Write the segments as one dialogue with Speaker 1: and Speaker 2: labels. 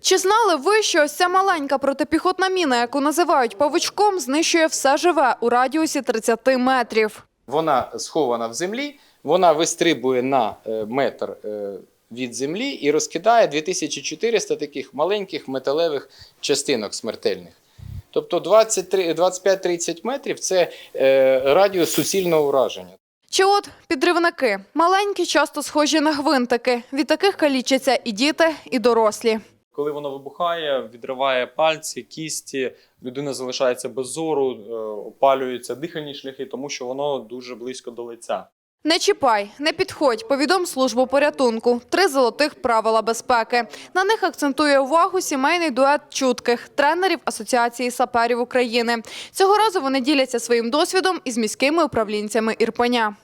Speaker 1: Чи знали ви, що ось ця маленька протипіхотна міна, яку називають павучком, знищує все живе у радіусі 30 метрів?
Speaker 2: Вона схована в землі, вона вистрибує на е, метр е, від землі і розкидає 2400 таких маленьких металевих частинок смертельних. Тобто 25-30 метрів це е, радіус суцільного ураження.
Speaker 1: Чи от підривники маленькі, часто схожі на гвинтики. Від таких калічаться і діти, і дорослі.
Speaker 3: Коли воно вибухає, відриває пальці, кісті, людина залишається без зору, е, опалюються дихальні шляхи, тому що воно дуже близько до лиця.
Speaker 1: Не чіпай, не підходь, повідом службу порятунку. Три золотих правила безпеки. На них акцентує увагу сімейний дует чутких тренерів Асоціації саперів України. Цього разу вони діляться своїм досвідом із міськими управлінцями Ірпеня.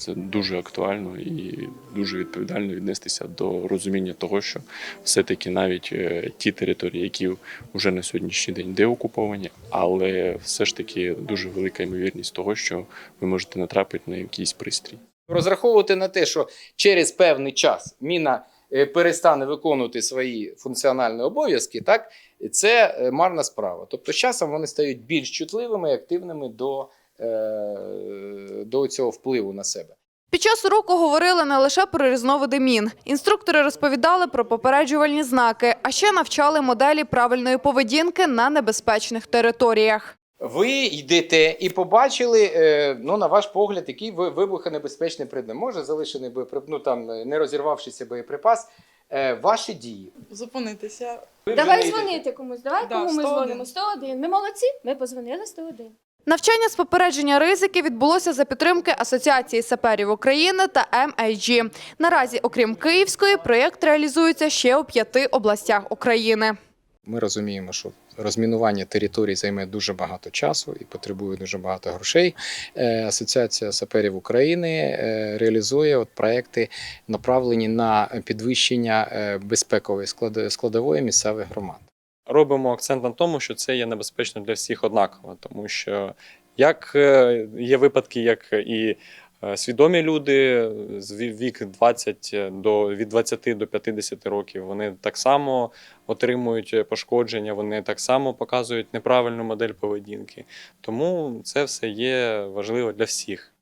Speaker 4: Це дуже актуально і дуже відповідально віднестися до розуміння того, що все-таки навіть е, ті території, які вже на сьогоднішній день деокуповані, але все ж таки дуже велика ймовірність того, що ви можете натрапити на якийсь пристрій.
Speaker 2: Розраховувати на те, що через певний час міна е, перестане виконувати свої функціональні обов'язки, так це е, марна справа. Тобто, з часом вони стають більш чутливими і активними до, до цього впливу на себе.
Speaker 1: Під час уроку говорили не лише про різновиди мін. Інструктори розповідали про попереджувальні знаки, а ще навчали моделі правильної поведінки на небезпечних територіях.
Speaker 2: Ви йдете і побачили, е, ну на ваш погляд, який ви- вибухонебезпечний предмет. Може залишений боєприп... ну, там не розірвавшися боєприпас. Е, Ваші дії.
Speaker 5: Зупинитися.
Speaker 2: Ви
Speaker 6: Давай дзвонити комусь, давай
Speaker 5: Да,
Speaker 6: кому ми
Speaker 5: 101.
Speaker 6: дзвонимо? 101. Ми молодці, ми позвонили 101.
Speaker 1: Навчання з попередження ризиків відбулося за підтримки Асоціації саперів України та MIG. Наразі, окрім Київської, проєкт реалізується ще у п'яти областях України.
Speaker 2: Ми розуміємо, що розмінування територій займе дуже багато часу і потребує дуже багато грошей. Е, Асоціація саперів України е, реалізує от проекти, направлені на підвищення е, безпекової складо- складової місцевих громад.
Speaker 3: Робимо акцент на тому, що це є небезпечно для всіх однаково, тому що як е, є випадки, як і е, свідомі люди з вік 20 до від 20 до 50 років, вони так само отримують пошкодження, вони так само показують неправильну модель поведінки. Тому це все є важливо для всіх.